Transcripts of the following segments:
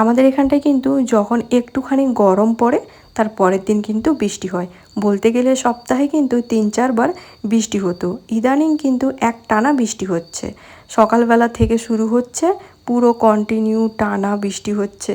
আমাদের এখানটায় কিন্তু যখন একটুখানি গরম পড়ে, তার পরের দিন কিন্তু বৃষ্টি হয়। বলতে গেলে সপ্তাহে কিন্তু তিন চারবার বৃষ্টি হতো। ইদানিং কিন্তু এক টানা বৃষ্টি হচ্ছে। সকালবেলা থেকে শুরু হচ্ছে, পুরো কন্টিনিউ টানা বৃষ্টি হচ্ছে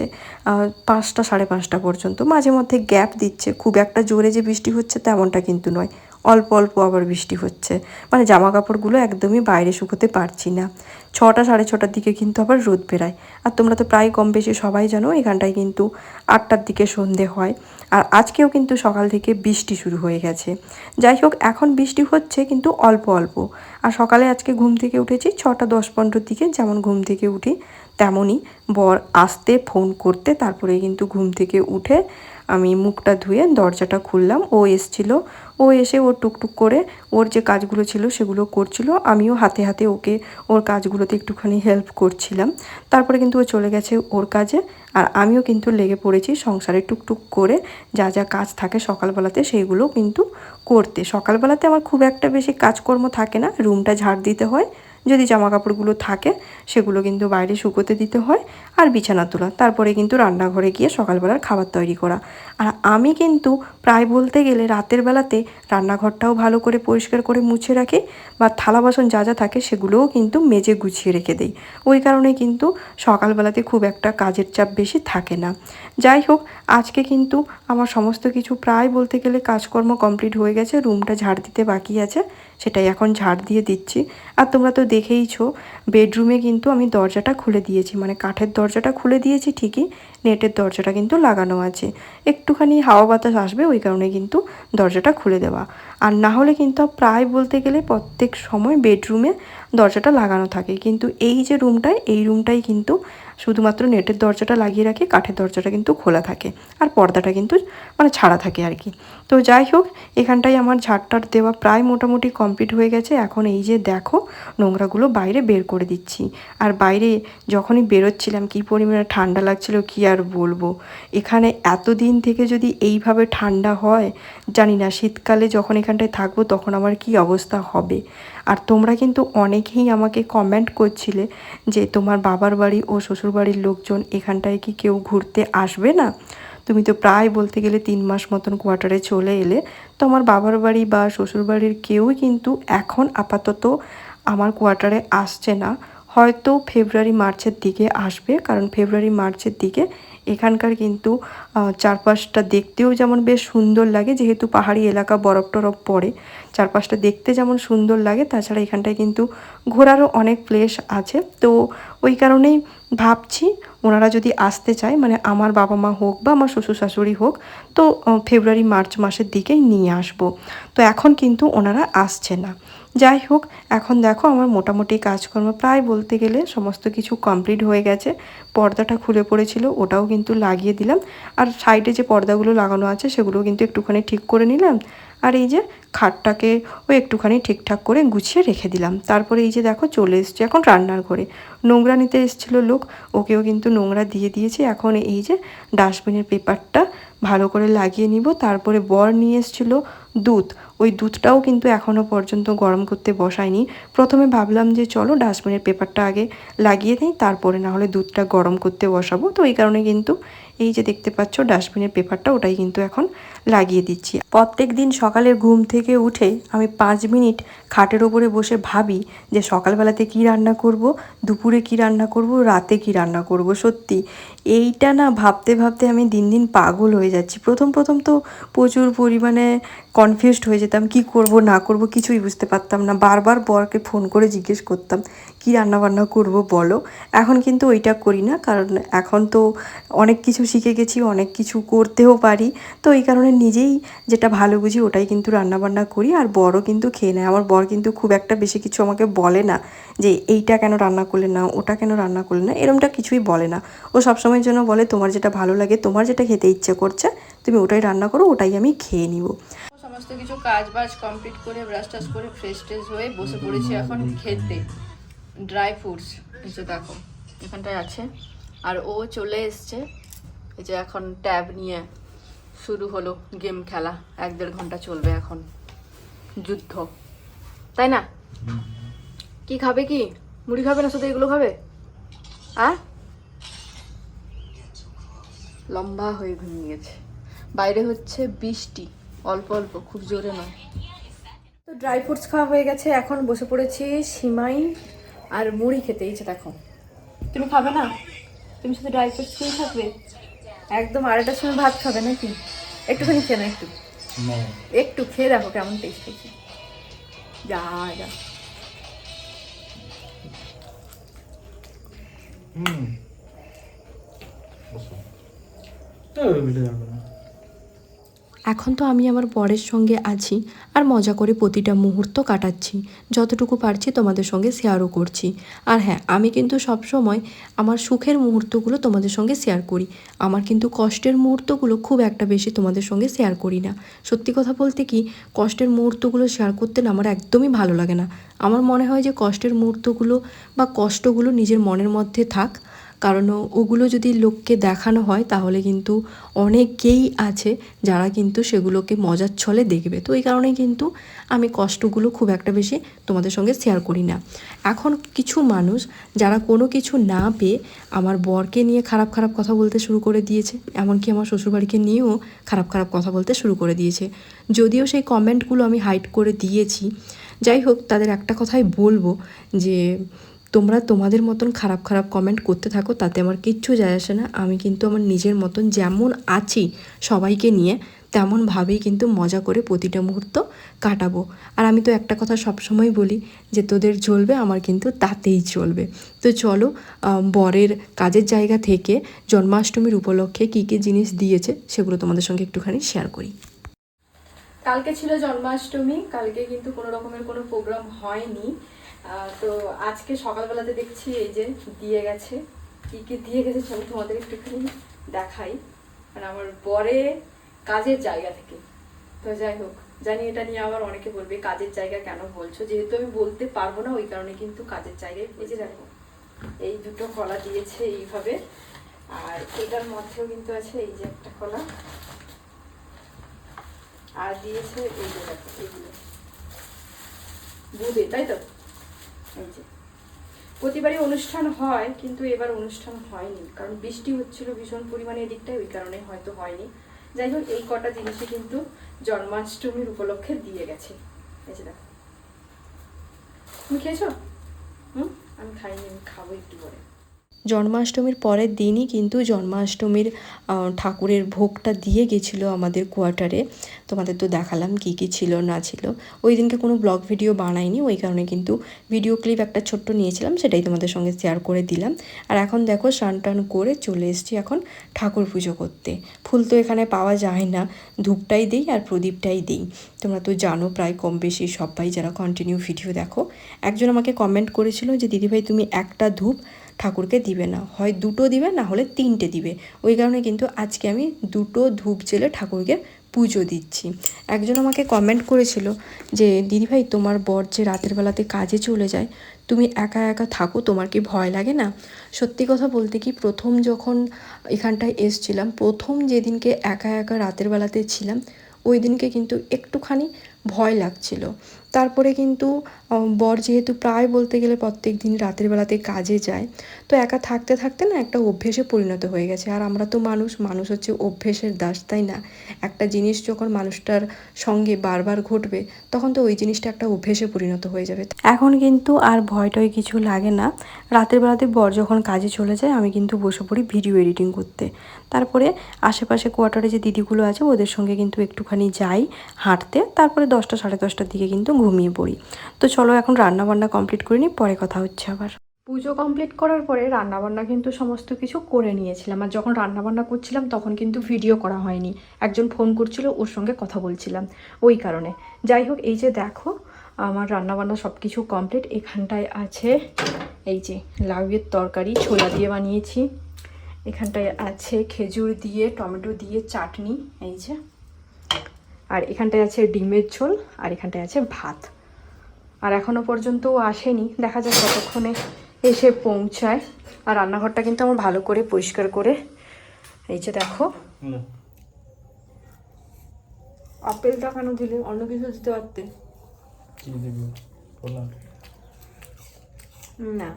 পাঁচটা সাড়ে পাঁচটা পর্যন্ত। মাঝে মধ্যে গ্যাপ দিচ্ছে। খুব একটা জোরে যে বৃষ্টি হচ্ছে তেমনটা কিন্তু নয়। অল্প অল্প আবার বৃষ্টি হচ্ছে। মানে জামা কাপড়গুলো একদমই বাইরে শুকোতে পারছি না। ছটা সাড়ে ছটার দিকে কিন্তু আবার রোদ বেরায়। আর তোমরা তো প্রায় কম বেশি সবাই জানো, এখানটায় কিন্তু আটটার দিকে সন্ধে হয়। আর আজকেও কিন্তু সকাল থেকে বৃষ্টি শুরু হয়ে গেছে। যাই হোক, এখন বৃষ্টি হচ্ছে কিন্তু অল্প অল্প। আর সকালে আজকে ঘুম থেকে উঠেছি, ছটা দশ পনেরোর দিকে যেমন ঘুম থেকে উঠি, তেমনই বর আসতে, ফোন করতে, তারপরে কিন্তু ঘুম থেকে উঠে আমি মুখটা ধুয়ে দরজাটা খুললাম। ও এসছিল। ও এসে ওর টুকটুক করে ওর যে কাজগুলো ছিল সেগুলো করছিল। আমিও হাতে হাতে ওকে ওর কাজগুলোতে একটুখানি হেল্প করছিলাম। তারপরে কিন্তু ও চলে গেছে ওর কাজে। আর আমিও কিন্তু লেগে পড়েছি সংসারে টুকটুক করে। যা যা কাজ থাকে সকালবেলাতে সেইগুলো কিন্তু করতে। সকালবেলাতে আমার খুব একটা বেশি কাজকর্ম থাকে না। রুমটা ঝাড় দিতে হয়। যদি জামা কাপড়গুলো থাকে, সেগুলো কিন্তু বাইরে শুকোতে দিতে হয় আর বিছানা তোলা। তারপরে কিন্তু রান্নাঘরে গিয়ে সকালবেলার খাবার তৈরি করা। আর আমি কিন্তু প্রায় বলতে গেলে রাতের বেলাতে রান্নাঘরটাও ভালো করে পরিষ্কার করে মুছে রাখি বা থালা বাসন যা যা থাকে সেগুলোও কিন্তু মেজে গুছিয়ে রেখে দিই। ওই কারণে কিন্তু সকালবেলাতে খুব একটা কাজের চাপ বেশি থাকে না। যাই হোক, আজকে কিন্তু আমার সমস্ত কিছু প্রায় বলতে গেলে কাজকর্ম কমপ্লিট হয়ে গেছে, রুমটা ঝাড় দিতে বাকি আছে, সেটাই এখন ঝাড় দিয়ে দিচ্ছি। আর তোমরা তো দেখেইছো, বেডরুমে কিন্তু আমি দরজাটা খুলে দিয়েছি। মানে কাঠের দরজাটা খুলে দিয়েছি ঠিকই, নেটের দরজাটা কিন্তু লাগানো আছে। একটুখানি হাওয়া বাতাস আসবে, ওই কারণে কিন্তু দরজাটা খুলে দেওয়া। আর না হলে কিন্তু প্রায় বলতে গেলে প্রত্যেক সময় বেডরুমে দরজাটা লাগানো থাকে। কিন্তু এই যে রুমটায়, এই রুমটাই কিন্তু শুধুমাত্র নেটের দরজাটা লাগিয়ে রাখি, কাঠের দরজাটা কিন্তু খোলা থাকে আর পর্দাটা কিন্তু মানে ছাড়া থাকে আর কি। তো যাই হোক, এখানটায় আমার ঝাড়টার দেওয়া প্রায় মোটামুটি কমপ্লিট হয়ে গেছে। এখন এই যে দেখো, নোংরাগুলো বাইরে বের করে দিচ্ছি। আর বাইরে যখনই বেরোচ্ছিলাম, কী পরিমাণে ঠান্ডা লাগছিল কি আর বলব? এখানে এতদিন থেকে যদি এইভাবে ঠান্ডা হয়, জানি না, শীতকালে যখন এখানটায় থাকব তখন আমার কি অবস্থা হবে? আর তোমরা কিন্তু অনেকেই আমাকে কমেন্ট করছিলে যে তোমার বাবার বাড়ি ও শ্বশুর বাড়ির লোকজন এখানটায় কি কেউ ঘুরতে আসবে না? তুমি তো প্রায় বলতে গেলে তিন মাস মতন কোয়ার্টারে চলে এলে। তো আমার বাবার বাড়ি বা শ্বশুর বাড়ির কেউই কিন্তু এখন আপাতত আমার কোয়ার্টারে আসছে না। হয়তো ফেব্রুয়ারি মার্চের দিকে আসবে, কারণ ফেব্রুয়ারি মার্চের দিকে এখানকার কিন্তু চারপাশটা দেখতেও যেমন বেশ সুন্দর লাগে, যেহেতু পাহাড়ি এলাকা, বরফ টরফ পড়ে। চারপাশটা দেখতে যেমন সুন্দর লাগে, তাছাড়া এখানটায় কিন্তু ঘোরারও অনেক প্লেস আছে। তো ওই কারণেই ভাবছি, ওনারা যদি আসতে চায় মানে আমার বাবা মা হোক বা আমার শ্বশুর শাশুড়ি হোক, তো ফেব্রুয়ারি, মার্চ মাসের দিকেই নিয়ে আসব। তো এখন কিন্তু ওনারা আসছে না। যাই হোক, এখন দেখো আমার মোটামুটি কাজকর্ম প্রায় বলতে গেলে সমস্ত কিছু কমপ্লিট হয়ে গেছে। পর্দাটা খুলে পড়েছিল, ওটাও কিন্তু লাগিয়ে দিলাম। আর সাইডে যে পর্দাগুলো লাগানো আছে সেগুলো কিন্তু একটুখানি ঠিক করে নিলাম। আর এই যে খাটটাকে ও একটুখানি ঠিকঠাক করে গুছিয়ে রেখে দিলাম। তারপরে এই যে দেখো চলে এসছে এখন রান্নার ঘরে। নোংরা নিতে এসেছিল লোক, ওকেও কিন্তু নোংরা দিয়ে দিয়েছি। এখন এই যে ডাস্টবিনের পেপারটা ভালো করে লাগিয়ে নিব। তারপরে বর নিয়ে এসেছিল দুধ। ওই দুধটাও কিন্তু এখনও পর্যন্ত গরম করতে বসায়নি। প্রথমে ভাবলাম যে চলো ডাস্টবিনের পেপারটা আগে লাগিয়ে নিই তারপরে না হলে দুধটা গরম করতে বসাবো। তো এই কারণে কিন্তু এই যে দেখতে পাচ্ছ ডাস্টবিনের পেপারটা, ওটাই কিন্তু এখন লাগিয়ে দিচ্ছি। প্রত্যেক দিন সকালে ঘুম থেকে উঠে আমি পাঁচ মিনিট খাটের ওপরে বসে ভাবি যে সকালবেলাতে কি রান্না করব, দুপুরে কি রান্না করব, রাতে কি রান্না করব, সত্যি। এইটা না ভাবতে ভাবতে আমি দিন দিন পাগল হয়ে যাচ্ছি। প্রথম প্রথম তো প্রচুর পরিমাণে কনফিউজড হয়ে যেতাম, কি করব, না করব কিছুই বুঝতে পারতাম না। বারবার বরকে ফোন করে জিজ্ঞেস করতাম, কি রান্না বান্না করব বলো? এখন কিন্তু ওইটা করি না, কারণ এখন তো অনেক কিছু শিখে গেছি, অনেক কিছু করতেও পারি। তো এই কারণে নিজেই যেটা ভালো বুঝি ওটাই কিন্তু রান্না বান্না করি, আর বড়ও কিন্তু খেয়ে নেয়। আমার বর কিন্তু খুব একটা বেশি কিছু আমাকে বলে না যে, এইটা কেন রান্না করলে না, ওটা কেন রান্না করলে না, এরমটা কিছুই বলে না। ও সবসময়ের জন্য বলে তোমার যেটা ভালো লাগে তোমার যেটা খেতে ইচ্ছে করছে তুমি ওটাই রান্না করো ওটাই আমি খেয়ে নিব। সমস্ত কিছু কাজ বাজ কমপ্লিট করে ব্রাশ টাশ করে ফ্রেশ ট্রেশ হয়ে বসে পড়েছি এখন খেতে। ড্রাই ফ্রুটস এই যে দেখো এখানটায় আছে। আর ও চলে এসছে এই যে এখন ট্যাব নিয়ে শুরু হলো গেম খেলা। এক দেড় ঘণ্টা চলবে এখন যুদ্ধ। তাই না? কি খাবে কি? মুড়ি খাবে না শুধু এগুলো খাবে? আ? লম্বা হয়ে ঘুমিয়ে গেছে বাইরে হচ্ছে বৃষ্টি। অল্প অল্প খুব জোরে নয়। তো ড্রাই ফ্রুটস খাওয়া হয়ে গেছে এখন বসে পড়েছি সিমাই আর মুড়ি খেতে ইচ্ছে দেখো। তুমি খাবে না? তুমি শুধু ড্রাই ফ্রুটস খেয়ে থাকবে? একদম আড়াইটার সময় ভাত খাবে নাকি? একটুখানি খেয়ে না একটু। একটু খেয়ে দেখো কেমন টেস্ট হয়েছে। যা যা। হুম। এখন তো আমি আমার বরের সঙ্গে আছি আর মজা করে প্রতিটা মুহূর্ত কাটাচ্ছি। যতটুকু পারছি তোমাদের সঙ্গে শেয়ারও করছি। আর হ্যাঁ আমি কিন্তু সবসময় আমার সুখের মুহূর্তগুলো তোমাদের সঙ্গে শেয়ার করি। আমার কিন্তু কষ্টের মুহূর্তগুলো খুব একটা বেশি তোমাদের সঙ্গে শেয়ার করি না। সত্যি কথা বলতে কি, কষ্টের মুহূর্তগুলো শেয়ার করতে না আমার একদমই ভালো লাগে না। আমার মনে হয় যে কষ্টের মুহূর্তগুলো বা কষ্টগুলো নিজের মনের মধ্যে থাক কারণ ওগুলো যদি লোককে দেখানো হয়, তাহলে কিন্তু অনেকেই আছে যারা কিন্তু সেগুলোকে মজার ছলে দেখবে। তো এই কারণে কিন্তু আমি কষ্টগুলো খুব একটা বেশি তোমাদের সঙ্গে শেয়ার করি না। এখন কিছু মানুষ যারা কোনো কিছু না পেয়ে আমার বরকে নিয়ে খারাপ খারাপ কথা বলতে শুরু করে দিয়েছে, এমনকি আমার শ্বশুরবাড়িকে নিয়েও খারাপ খারাপ কথা বলতে শুরু করে দিয়েছে। যদিও সেই কমেন্টগুলো আমি হাইড করে দিয়েছি। যাই হোক, তাদের একটা কথাই বলব যে তোমরা তোমাদের মতন খারাপ খারাপ কমেন্ট করতে থাকো, তাতে আমার কিচ্ছু যায় আসে না। আমি কিন্তু আমার নিজের মতন যেমন আছি সবাইকে নিয়ে, তেমনভাবেই কিন্তু মজা করে প্রতিটা মুহূর্ত কাটাবো। আর আমি তো একটা কথা সবসময় বলি যে, তোদের চলবে আমার কিন্তু তাতেই চলবে তো চলো বরের কাজের জায়গা থেকে জন্মাষ্টমীর উপলক্ষে কী কী জিনিস দিয়েছে, সেগুলো তোমাদের সঙ্গে একটুখানি শেয়ার করি। কালকে ছিল জন্মাষ্টমী, কালকে কিন্তু কোনো রকমের কোনো প্রোগ্রাম হয়নি। তো আজকে সকালবেলাতে দেখছি এই যে দিয়ে গেছে। কি কি দিয়ে গেছে চলো তোমাদের একটুখানি দেখাই। মানে আমার পরে কাজের জায়গা থেকে। তো যাই হোক, জানি এটা নিয়ে আবার অনেকে বলবে, কাজের জায়গা কেন বলছো? যেহেতু আমি বলতে পারব না, ওই কারণে কিন্তু কাজের জায়গায় এই যে দেখো, এই দুটো কলা দিয়েছে এইভাবে। আর এটার মধ্যেও কিন্তু আছে এই যে একটা কলা। আর দিয়েছে এই যে দেখো, এইগুলো। বুধে তাই তো? প্রতিবারই অনুষ্ঠান হয়, কিন্তু এবার অনুষ্ঠান হয়নি। কারণ বৃষ্টি হচ্ছিল ভীষণ পরিমাণে এদিকটায়, ওই কারণে হয়তো হয়নি। যাই হোক, এই কটা জিনিসই কিন্তু জন্মাষ্টমীর উপলক্ষে দিয়ে গেছে। দেখো। তুমি খেয়েছো? হুম? আমি খাইনি, আমি খাব একটু পরে। জন্মাষ্টমীর পরের দিনই কিন্তু জন্মাষ্টমীর ঠাকুরের ভোগটা দিয়ে গেছিল আমাদের কোয়ার্টারে। তোমাদের তো দেখালাম কী কী ছিল না ছিল। ওই দিনকে কোনো ব্লগ ভিডিও বানাইনি, ওই কারণে কিন্তু ভিডিও ক্লিপ একটা ছোট্ট নিয়েছিলাম, সেটাই তোমাদের সঙ্গে শেয়ার করে দিলাম। আর এখন দেখো স্নান টান করে চলে এসেছি এখন ঠাকুর পুজো করতে। ফুল তো এখানে পাওয়া যায় না, ধূপটাই দিই আর প্রদীপটাই দিই। তোমরা তো জানো প্রায় কম বেশি সবাই যারা কন্টিনিউ ভিডিও দেখো। একজন আমাকে কমেন্ট করেছিল যে, দিদিভাই, তুমি একটা ধূপ ঠাকুরকে দিবে না। হয় দুটো দিবে, না হলে তিনটে দিবে। ওই কারণে কিন্তু আজকে আমি দুটো ধূপ জেলে ঠাকুরকে পুজো দিচ্ছি। একজন আমাকে কমেন্ট করেছিল যে দিদিভাই তোমার বর যে রাতের বেলাতে কাজে চলে যায়, তুমি একা একা থাকো, তোমার কি ভয় লাগে না? সত্যি কথা বলতে কি, প্রথম যখন এখানটায় এসছিলাম, প্রথম যেদিনকে একা একা রাতের বেলাতে ছিলাম, ওই দিনকে কিন্তু একটুখানি ভয় লাগছিল। তারপরে কিন্তু বর যেহেতু প্রায় বলতে গেলে প্রত্যেক দিন রাতের বেলাতে কাজে যায়, তো একা থাকতে থাকতে না একটা অভ্যেসে পরিণত হয়ে গেছে। আর আমরা তো মানুষ মানুষ হচ্ছে অভ্যেসের দাস, তাই না? একটা জিনিস যখন মানুষটার সঙ্গে বারবার ঘটবে, তখন তো ওই জিনিসটা একটা অভ্যেসে পরিণত হয়ে যাবে। এখন কিন্তু আর ভয় টয় কিছু লাগে না। রাতের বেলাতে বর যখন কাজে চলে যায়, আমি কিন্তু বসে পড়ি ভিডিও এডিটিং করতে। তারপরে আশেপাশে কোয়ার্টারে যে দিদিগুলো আছে, ওদের সঙ্গে কিন্তু একটুখানি যাই, হাঁটতে। তারপরে দশটা, সাড়ে দশটার দিকে কিন্তু ঘুমিয়ে পড়ি। তো চলো এখন রান্না বান্না কমপ্লিট করে নিই, পরে কথা হচ্ছে আবার। পুজো কমপ্লিট করার পরে রান্নাবান্না কিন্তু সমস্ত কিছু করে নিয়েছিলাম। আর যখন রান্নাবান্না করছিলাম তখন কিন্তু ভিডিও করা হয়নি। একজন ফোন করছিল, ওর সঙ্গে কথা বলছিলাম ওই কারণে। যাই হোক, এই যে দেখো, আমার রান্নাবান্না সব কিছু কমপ্লিট এখানটায় আছে, এই যে লাউয়ের তরকারি, ছোলা দিয়ে বানিয়েছি। এখানটায় আছে খেজুর দিয়ে, টমেটো দিয়ে, চাটনি, এই যে। আর এখানটায় আছে ডিমের ঝোল আর এখানটায় আছে ভাত। আর এখনও পর্যন্ত আসেনি। দেখা যাক কতক্ষণে এসে পৌঁছায়। আর রান্নাঘরটা কিন্তু আমার ভালো করে পরিষ্কার করে এই যে দেখো। আপেলটা কেন দিলে অন্য কিছু দিতে পারতে? কি দিবি? বললাম না।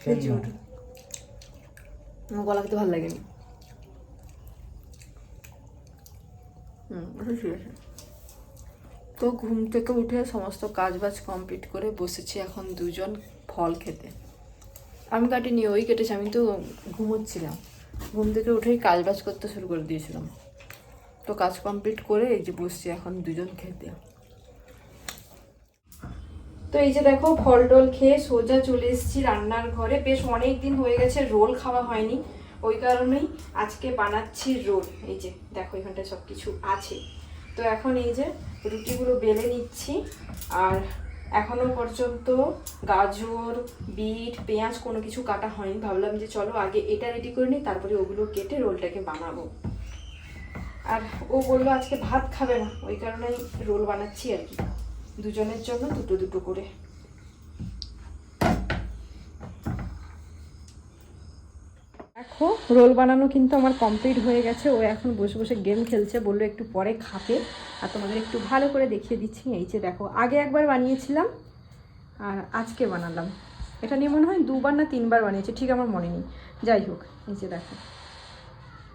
খেজুর আমার গলা খেতে ভালো লাগেনি হুম ওটা ঠিক আছে তো ঘুম থেকে উঠে সমস্ত কাজ বাজ কমপ্লিট করে বসেছি এখন দুজন ফল খেতে। আমি কাটিনি, ওই কেটেছি, আমি তো ঘুমোচ্ছিলাম। ঘুম থেকে উঠেই কাজ বাজ করতে শুরু করে দিয়েছিলাম। তো কাজ কমপ্লিট করে এই যে বসছি এখন দুজন খেতে। তো এই যে দেখো ফল টল খেয়ে সোজা চলে এসেছি রান্নার ঘরে। বেশ অনেক দিন হয়ে গেছে, রোল খাওয়া হয়নি। ওই কারণেই আজকে বানাচ্ছি রোল। এই যে, দেখো এখানটায় সব কিছু আছে। তো এখন এই যে রুটিগুলো বেলে নিচ্ছি, আর এখনও পর্যন্ত গাজর, বিট, পেঁয়াজ কোনো কিছু কাটা হয়নি। ভাবলাম যে চলো আগে এটা রেডি করে নিই, তারপরে ওগুলো কেটে রোলটাকে বানাবো। আর ও বলল আজকে ভাত খাবে না, ওই কারণেই রোল বানাচ্ছি আর কি। দুজনের জন্য দুটো দুটো করে। দেখো, রোল বানানো কিন্তু আমার কমপ্লিট হয়ে গেছে। ও এখন বসে বসে গেম খেলছে, বলল একটু পরে খাবে। আর তোমাদের একটু ভালো করে দেখিয়ে দিচ্ছি। এই যে দেখো, আগে একবার বানিয়েছিলাম, আর আজকে বানালাম। এটা নিয়ে মনে হয় দুবার না তিনবার বানিয়েছি, ঠিক আমার মনে নেই। যাই হোক, এই যে দেখো।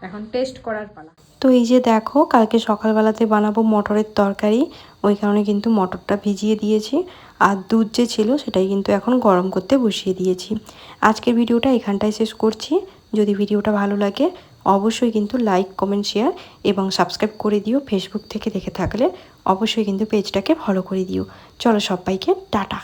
এখন টেস্ট করার পালা। তো এই যে দেখো, কালকে সকালবেলাতে বানাবো মটরের তরকারি। ওই কারণে কিন্তু মটরটা ভিজিয়ে দিয়েছি। আর দুধ যে ছিল, সেটাই কিন্তু এখন গরম করতে বসিয়ে দিয়েছি। আজকের ভিডিওটা এখানটায় শেষ করছি। যদি ভিডিওটা ভালো লাগে, অবশ্যই কিন্তু লাইক কমেন্ট শেয়ার এবং সাবস্ক্রাইব করে দিও ফেসবুক থেকে দেখে থাকলে অবশ্যই কিন্তু পেজটাকে ফলো করে দিও। চলো সবাইকে টাটা।